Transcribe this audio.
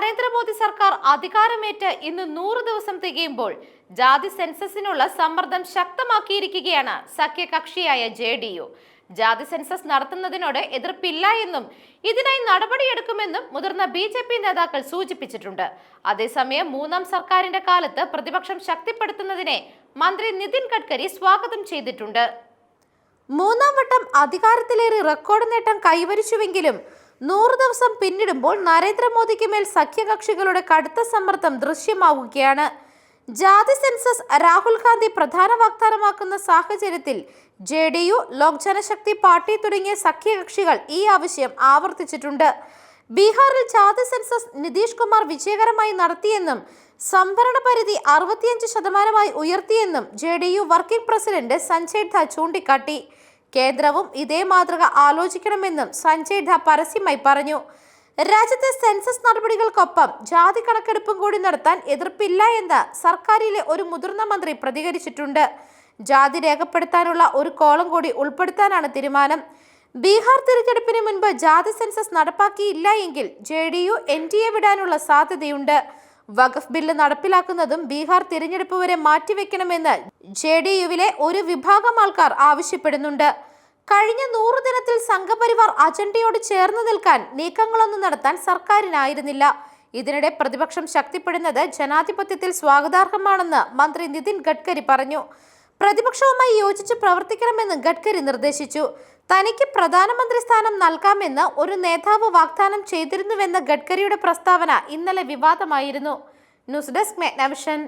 നരേന്ദ്രമോദി സർക്കാർ അധികാരമേറ്റ് ഇന്ന് നൂറ് ദിവസം തികയുമ്പോൾ ജാതി സെൻസസിനുള്ള സമ്മർദ്ദം ശക്തമാക്കിയിരിക്കുകയാണ് സഖ്യകക്ഷിയായ ജെ ഡി യു. ജാതി സെൻസസ് നടത്തുന്നതിനോട് എതിർപ്പില്ല എന്നും ഇതിനായി നടപടിയെടുക്കുമെന്നും മുതിർന്ന ബി ജെ പി നേതാക്കൾ സൂചിപ്പിച്ചിട്ടുണ്ട്. അതേസമയം മൂന്നാം സർക്കാരിന്റെ കാലത്ത് പ്രതിപക്ഷം ശക്തിപ്പെടുത്തുന്നതിനെ മന്ത്രി നിതിൻ ഗഡ്കരി സ്വാഗതം ചെയ്തിട്ടുണ്ട്. മൂന്നാം വട്ടം അധികാരത്തിലേറി റെക്കോർഡ് നേട്ടം കൈവരിച്ചുവെങ്കിലും നൂറ് ദിവസം പിന്നിടുമ്പോൾ നരേന്ദ്രമോദിക്ക് മേൽ സഖ്യകക്ഷികളുടെ കടുത്ത സമ്മർദ്ദം ദൃശ്യമാവുകയാണ്. ജാതി സെൻസസ് രാഹുൽ ഗാന്ധി പ്രധാന വാഗ്ദാനമാക്കുന്ന സാഹചര്യത്തിൽ J D U Lok Janshakti party തുടങ്ങിയ സഖ്യകക്ഷികൾ ഈ ആവശ്യം ആവർത്തിച്ചിട്ടുണ്ട്. ബീഹാറിൽ ജാതി സെൻസസ് നിതീഷ് കുമാർ വിജയകരമായി നടത്തിയെന്നും സംവരണ പരിധി അറുപത്തിയഞ്ച് ശതമാനമായി ഉയർത്തിയെന്നും J D U working president Sanjay ധ ചൂണ്ടിക്കാട്ടി. കേന്ദ്രവും ഇതേ മാതൃക ആലോചിക്കണമെന്നും സഞ്ജയ് ഡ പരസ്യമായി പറഞ്ഞു. രാജ്യത്തെ സെൻസസ് നടപടികൾക്കൊപ്പം ജാതി കണക്കെടുപ്പും കൂടി നടത്താൻ എതിർപ്പില്ല എന്ന് സർക്കാരിലെ ഒരു മുതിർന്ന മന്ത്രി പ്രതികരിച്ചിട്ടുണ്ട്. ജാതി രേഖപ്പെടുത്താനുള്ള ഒരു കോളം കൂടി ഉൾപ്പെടുത്താനാണ് തീരുമാനം. ബീഹാർ തിരഞ്ഞെടുപ്പിന് മുൻപ് ജാതി സെൻസസ് നടപ്പാക്കിയില്ല എങ്കിൽ J D U N D A വിടാനുള്ള സാധ്യതയുണ്ട്. വഖഫ് ബില്ല് നടപ്പിലാക്കുന്നതും ബീഹാർ തിരഞ്ഞെടുപ്പ് വരെ മാറ്റിവെക്കണമെന്ന് ജെ ഡി യുവിലെ ഒരു വിഭാഗം ആൾക്കാർ ആവശ്യപ്പെടുന്നുണ്ട്. കഴിഞ്ഞ നൂറ് ദിനത്തിൽ സംഘപരിവാർ അജണ്ടയോട് ചേർന്ന് നിൽക്കാൻ നീക്കങ്ങളൊന്നും നടത്താൻ സർക്കാരിനായിരുന്നില്ല. ഇതിനിടെ പ്രതിപക്ഷം ശക്തിപ്പെടുന്നത് ജനാധിപത്യത്തിൽ സ്വാഗതാർഹമാണെന്ന് മന്ത്രി നിതിൻ ഗഡ്കരി പറഞ്ഞു. പ്രതിപക്ഷവുമായി യോജിച്ച് പ്രവർത്തിക്കണമെന്ന് ഗഡ്കരി നിർദ്ദേശിച്ചു. തനിക്ക് പ്രധാനമന്ത്രി സ്ഥാനം നൽകാമെന്ന് ഒരു നേതാവ് വാഗ്ദാനം ചെയ്തിരുന്നുവെന്ന ഗഡ്കരിയുടെ പ്രസ്താവന ഇന്നലെ വിവാദമായിരുന്നു. News desk മെഗ്നവിഷൻ